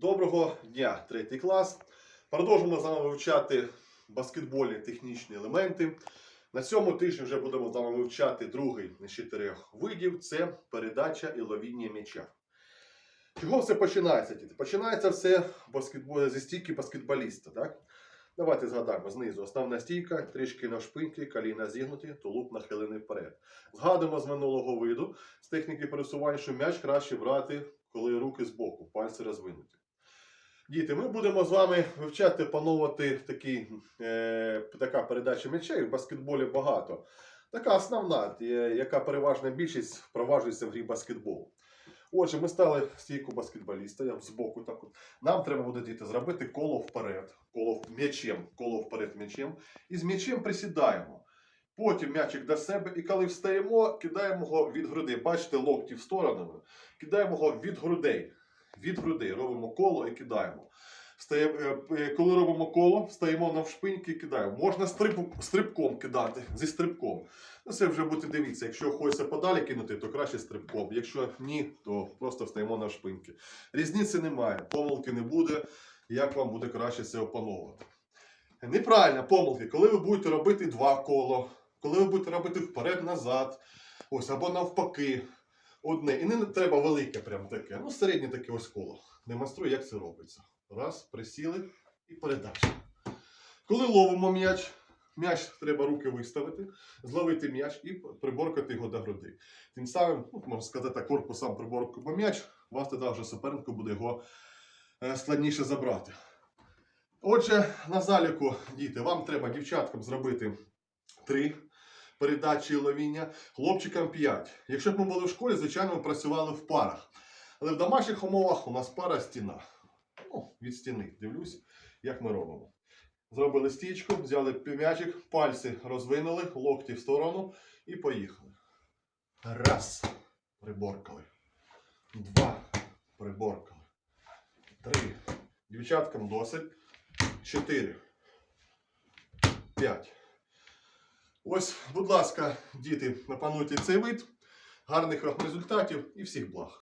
Доброго дня, третій клас. Продовжуємо з вами вивчати баскетбольні технічні елементи. На цьому тижні вже будемо з вами вивчати другий з чотирьох видів це передача і ловіння м'яча. Чого все починається, діти? Починається все баскетбол... зі стійки баскетболіста. Так? Давайте згадаємо знизу. Основна стійка, трішки навшпиньки, коліна зігнуті, тулуб нахилений вперед. Згадуємо з минулого виду, з техніки пересування, що м'яч краще брати, коли руки збоку, пальці розвинуті. Діти, ми будемо з вами вивчати, пановувати такі, е, така передача м'яча, і в баскетболі багато. Така основна, е, яка переважна більшість впроваджується в грі баскетбол. Отже, ми стали стійку баскетболіста, я збоку так от. Нам треба буде діти зробити коло вперед, коло м'ячем, коло вперед м'ячем. І з м'ячем присідаємо. Потім м'ячик до себе, і коли встаємо, кидаємо його від грудей. Бачите, локті в сторону. Кидаємо його від грудей. Від грудей робимо коло і кидаємо. Е, е, коли робимо коло, встаємо навшпиньки і кидаємо. Можна стриб, стрибком кидати, зі стрибком. Ну, це вже буде дивіться. Якщо хочеться подалі кинути, то краще стрибком. Якщо ні, то просто встаємо навшпиньки. Різниці немає, помилки не буде. Як вам буде краще це опановувати? Неправильно, помилки, коли ви будете робити два коло, коли ви будете робити вперед-назад, ось або навпаки. Одне. І не треба велике, прям таке. Ну, середнє таке ось коло. Демонструю, як це робиться. Раз, присіли і передача. Коли ловимо м'яч, м'яч треба руки виставити, зловити м'яч і приборкати його до груди. Тим самим, ну, можна сказати, корпусом приборкуємо м'яч, у вас тоді вже супернику буде його е, складніше забрати. Отже, на заліку, діти, вам треба дівчаткам зробити три передачі і ловіння, хлопчикам 5. Якщо б ми були в школі, звичайно, ми працювали в парах. Але в домашніх умовах у нас пара стіна. Ну, від стіни. Дивлюсь, як ми робимо. Зробили стічку, взяли м'ячик, пальці розвинули, локті в сторону і поїхали. Раз. Приборкали. Два. Приборкали. Три. Дівчаткам досить. Чотири. П'ять. Ось, будь ласка, діти, напануйте цей вид. Гарних вам результатів і всіх благ.